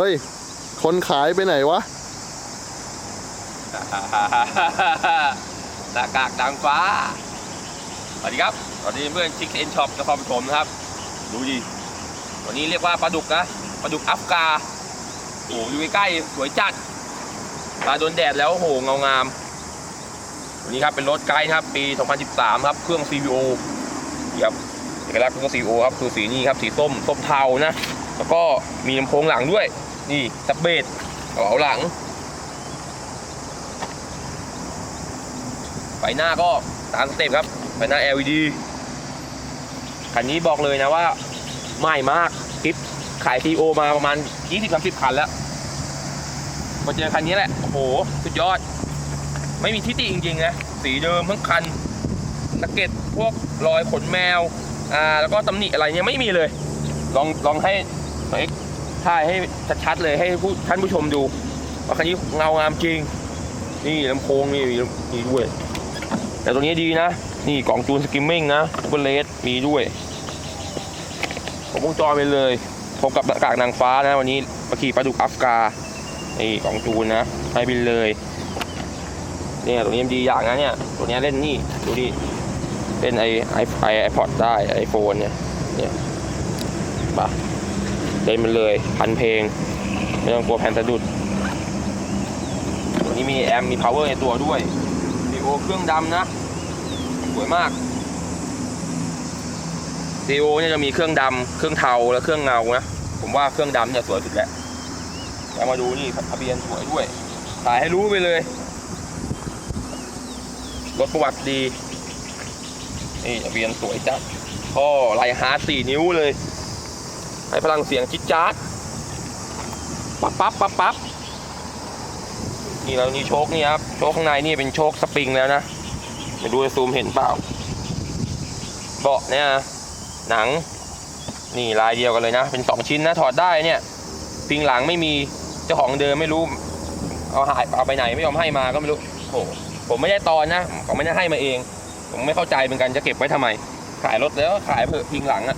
ฮ้ย คนขายไปไหนวะหน้ากากนางฟ้า สวัสดีครับสวัสดีเพื่อนชิคเอ็นช็อปนครปฐมนะครับ ดูดิวันนี้เรียกว่าปลาดุกนะปลาดุกอัฟกาโอ้โหอยู่ใกล้ๆสวยจัดปลาโดนแดดแล้วโอ้โหเงางาม วันนี้ครับเป็นรถไกด์ครับ ปี 2013 ครับ เครื่อง CVO นี่ครับเอกลักษณ์เครื่อง CVO ครับคือสีนี้ครับ สีส้มส้มเทานะ แล้วก็มีลำโพงหลังด้วย นี่ซับเบสกระเป๋าหลัง ไฟหน้าก็ตามสเต็ปครับ ไฟหน้า LED คันนี้บอกเลยนะว่าใหม่มากคลิปขาย TO มาประมาณ 20-30 คันแล้วมาเจอคันนี้แหละ โอ้โห สุดยอด ไม่มีทิฏฐิจริงๆนะ สีเดิมทั้งคันสะเก็ตพวกรอยขนแมว อ่า แล้วก็ตำหนิอะไรเนี่ยไม่มีเลย ลองลองให้หน่อย ถ่ายให้ชัดๆเลยให้ผู้ท่านผู้ชมดูว่าคันนี้เงางามจริง นี่ลำโพงนี่มีด้วย แต่ตัวนี้ดีนะ นี่กล่องจูนสกิมมิ่งนะเบลเลสมีด้วยผมวงจรไปเลยพบกับหน้ากากนางฟ้านะวันนี้มาขี่ปลาดุกอัฟกานี่กล่องจูนนะให้บินเลยเนี่ยตัวนี้มันดีอย่างนะเนี่ยตัวนี้เล่นนี่ดูดิเล่นไอไอไอไอพอดได้ไอโฟนเนี่ยเนี่ยปะ เล่นมันเลยพันเพลง ไม่ต้องกลัวแผ่นสะดุดตัวนี้มีแอมมี power ในตัวด้วยดีโอเครื่องดำนะสวยมากดีโอเนี่ยจะมีเครื่องดำเครื่องเทาและเครื่องเงานะผมว่าเครื่องดำเนี่ยสวยสุดแหละแล้วมาดูนี่ทะเบียนสวยด้วยถ่ายให้รู้ไปเลยรถประวัติดีนี่ทะเบียนสวยจัดท่อไลฮาร์ดสี่นิ้วเลย ให้พลังเสียงจิ๊ดจ๊าดปั๊บปั๊บปั๊บปั๊บนี่แล้วนี่โชคนี่ครับโชคข้างในนี่เป็นโชคสปริงแล้วนะไม่รู้จะซูมเห็นเปล่า เบาะเนี่ยหนัง นี่ลายเดียวกันเลยนะ เป็นสองชิ้นนะถอดได้เนี่ยปิงหลังไม่มีเจ้าของเดิมไม่รู้ เอาหายเอาไปไหนไม่ยอมให้มาก็ไม่รู้โอ้โหผมไม่ได้ตอนนะเขาไม่ได้ให้มาเอง ผมไม่เข้าใจเหมือนกันจะเก็บไว้ทำไม ขายรถแล้วขายเถอพิงหลังอะ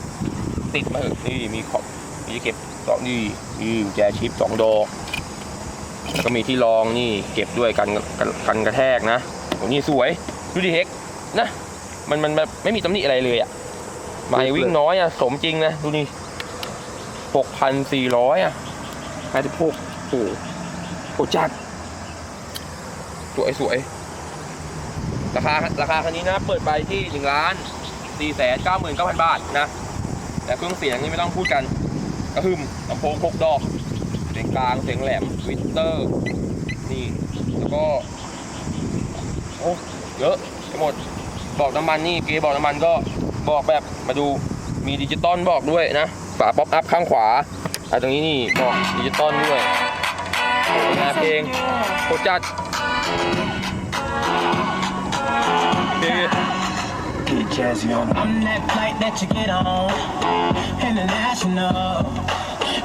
ติดมาเถอะนี่มีขอบมีเก็บสองนี่นี่แจชิปสองดอกแล้วก็มีที่รองนี่เก็บด้วยกันกันกันกระแทกนะโอ้นี่สวยดูดิเฮกนะมันมันแบบไม่มีตำหนิอะไรเลยอะหมาวิ่งน้อยอะสมจริงนะดูนี่หกพันสี่ร้อยอะใครจะพวกโอ้โหโหจัดสวยสวยราคาราคาคันนี้นะ เปิดไปที่หนึ่งล้านสี่แสนเก้าหมื่นเก้าพันบาทนะ แต่เครื่องเสียงนี่ไม่ต้องพูดกันกระหึ่มลำโพงพกดอก เสียงกลางเสียงแหลมวิตเตอร์นี่แล้วก็โอ้เยอะไปหมดบอกน้ำมันนี่เกียร์บอกน้ำมันก็บอกแบบมาดูมีดิจิตอลบอกด้วยนะฝาป๊อปอัพข้างขวาอะตรงนี้นี่บอกดิจิตอลด้วยโอ้งานเพลงโคจัดเพลง Jazzy on. I'm that flight that you get on. International.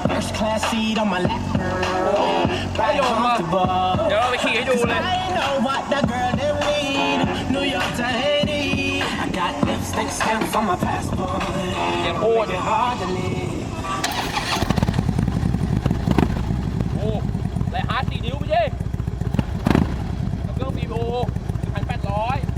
First class seat on my lap, girl. Right comfortable. Ja, vi kan ju roligt. I know what the girl they need. New York to Haiti. I got lipstick stamps on my passport. Vilken order. Åh, det är hard i นิ้วไม่ใช่เครื่อง CVO 1,800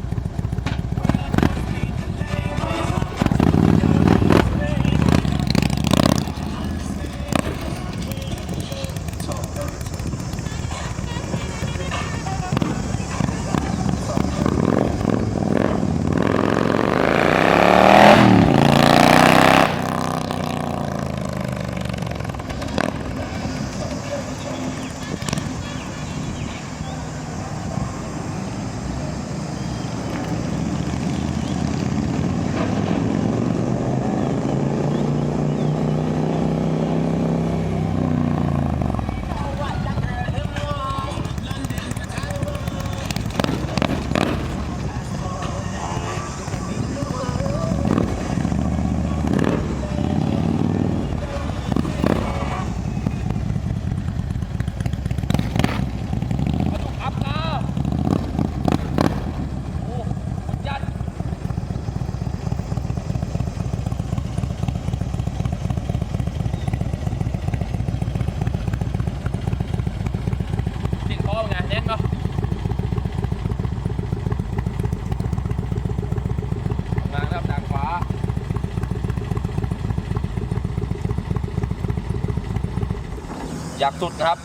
อยากสุดนะครับ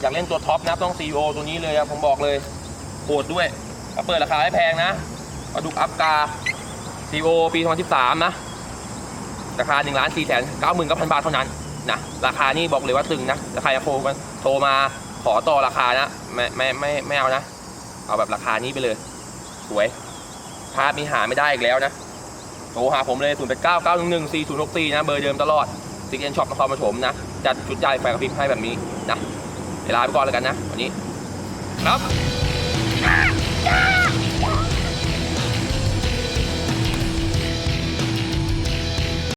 อยากเล่นตัวท็อปนะครับต้อง CEO ตัวนี้เลยครับผมบอกเลยโหดด้วยเปิดราคาให้แพงนะปลาดุกอัพกา CEO ปี2013 นะ ราคา1ล้าน4แสน9หมื่น9พันบาทเท่านั้นนะราคานี่บอกเลยว่าตึงนะถ้าใครจะโทรมาโทรมาขอต่อราคานะไม่ไม่ไม่ไม่เอานะ เอาแบบราคานี้ไปเลย สวยภาพนี้หาไม่ได้อีกแล้วนะโทรหาผมเลย 0 8 9 9 1 1 4 0 6 4 นะ เบอร์เดิมตลอดซิกเอ็นช็อปนครปฐมนะ จัดชุดใหญ่ไฟกระพริบให้แบบนี้นะเวลาไปก่อนแล้วกันนะ วันนี้ ครับ